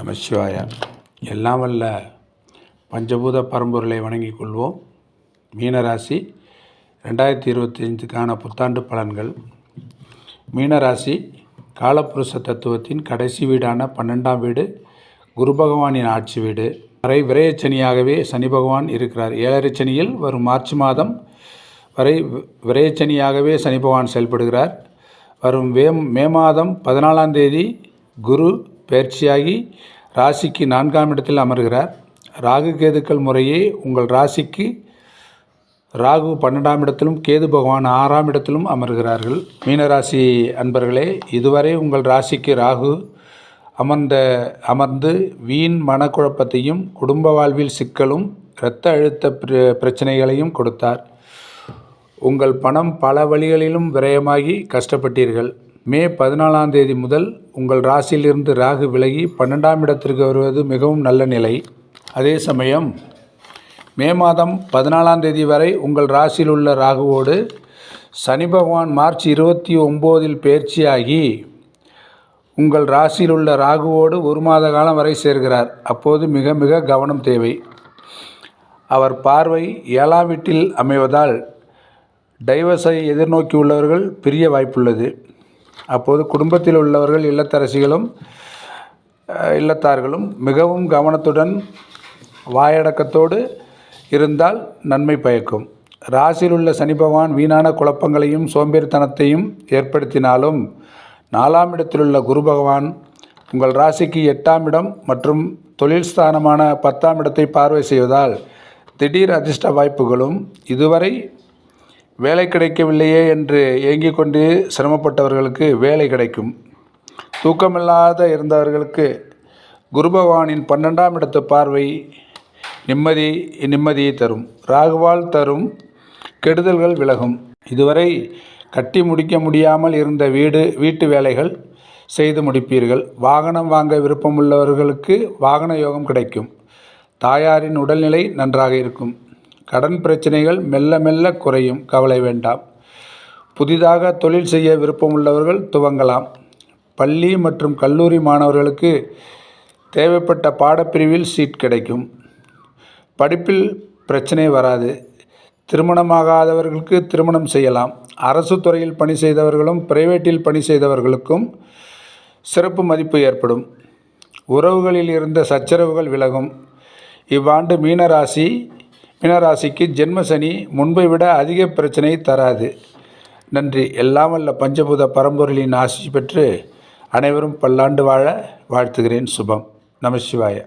நமசிவாய எல்லாம் வல்ல பஞ்சபூத பரம்பொருளை வணங்கிக் கொள்வோம். மீனராசி ரெண்டாயிரத்தி இருபத்தி அஞ்சுக்கான புத்தாண்டு பலன்கள். மீனராசி காலப்புருஷ தத்துவத்தின் கடைசி வீடான பன்னெண்டாம் வீடு குரு பகவானின் ஆட்சி வீடு. வரை விரயச்சனியாகவே சனி பகவான் இருக்கிறார். ஏழரை சனியில் வரும் மார்ச் மாதம் வரை விரையச்சனியாகவே சனி பகவான் செயல்படுகிறார். வரும் வே மே மாதம் பதினாலாம் தேதி குரு பயிற்சியாகி ராசிக்கு நான்காம் இடத்தில் அமர்கிறார். ராகு கேதுக்கள் முறையே உங்கள் ராசிக்கு ராகு பன்னெண்டாம் இடத்திலும் கேது பகவான் ஆறாம் இடத்திலும் அமர்கிறார்கள். மீனராசி அன்பர்களே இதுவரை உங்கள் ராசிக்கு ராகு அமர்ந்த அமர்ந்து வீண் மனக்குழப்பத்தையும் குடும்ப வாழ்வில் சிக்கலும் இரத்த அழுத்த பிரச்சனைகளையும் கொடுத்தார். உங்கள் பணம் பல வழிகளிலும் விரயமாகி கஷ்டப்பட்டீர்கள். மே பதினாலாம் தேதி முதல் உங்கள் ராசியிலிருந்து ராகு விலகி பன்னெண்டாம் இடத்திற்கு வருவது மிகவும் நல்ல நிலை. அதே சமயம் மே மாதம் பதினாலாம் தேதி வரை உங்கள் ராசியில் உள்ள ராகுவோடு சனி பகவான் மார்ச் இருபத்தி ஒம்போதில் பயிற்சியாகி உங்கள் ராசியில் உள்ள ராகுவோடு ஒரு மாத காலம் வரை சேர்கிறார். அப்போது மிக மிக கவனம் தேவை. அவர் பார்வை ஏழாம் வீட்டில் அமைவதால் டைவர்ஸை எதிர்நோக்கியுள்ளவர்கள் பெரிய பிரிய வாய்ப்புள்ளது. அப்போது குடும்பத்தில் உள்ளவர்கள் இல்லத்தரசிகளும் இல்லத்தார்களும் மிகவும் கவனத்துடன் வாயடக்கத்தோடு இருந்தால் நன்மை பயக்கும். ராசியில் உள்ள சனி பகவான் வீணான குழப்பங்களையும் சோம்பேறித்தனத்தையும் ஏற்படுத்தினாலும் நாலாம் இடத்திலுள்ள குரு பகவான் உங்கள் ராசிக்கு எட்டாம் இடம் மற்றும் தொழில் ஸ்தானமான பத்தாம் இடத்தை பார்வை செய்வதால் திடீர் அதிர்ஷ்ட வாய்ப்புகளும் இதுவரை வேலை கிடைக்கவில்லையே என்று ஏங்கிக் கொண்டு சிரமப்பட்டவர்களுக்கு வேலை கிடைக்கும். தூக்கமில்லாத இருந்தவர்களுக்கு குருபவானின் பன்னெண்டாம் இடத்து பார்வை நிம்மதி நிம்மதியை தரும். ராகுவால் தரும் கெடுதல்கள் விலகும். இதுவரை கட்டி முடிக்க முடியாமல் இருந்த வீடு வீட்டு வேலைகள் செய்து முடிப்பீர்கள். வாகனம் வாங்க விருப்பமுள்ளவர்களுக்கு வாகன யோகம் கிடைக்கும். தாயாரின் உடல்நிலை நன்றாக இருக்கும். கடன் பிரச்சனைகள் மெல்ல மெல்ல குறையும். கவலை வேண்டாம். புதிதாக தொழில் செய்ய விருப்பமுள்ளவர்கள் துவங்கலாம். பள்ளி மற்றும் கல்லூரி மாணவர்களுக்கு தேவைப்பட்ட பாடப்பிரிவில் சீட் கிடைக்கும். படிப்பில் பிரச்சனை வராது. திருமணமாகாதவர்களுக்கு திருமணம் செய்யலாம். அரசு துறையில் பணி செய்தவர்களும் பிரைவேட்டில் பணி செய்தவர்களுக்கும் சிறப்பு மதிப்பு ஏற்படும். உறவுகளில் இருந்த சச்சரவுகள் விலகும். இவ்வாண்டு மீனராசி மீனராசிக்கு ஜென்மசனி முன்பை விட அதிக பிரச்சனை தராது. நன்றி. எல்லாம் வல்ல பஞ்சபூத பரம்பொருளின் ஆசி பெற்று அனைவரும் பல்லாண்டு வாழ வாழ்த்துகிறேன். சுபம். நமசிவாய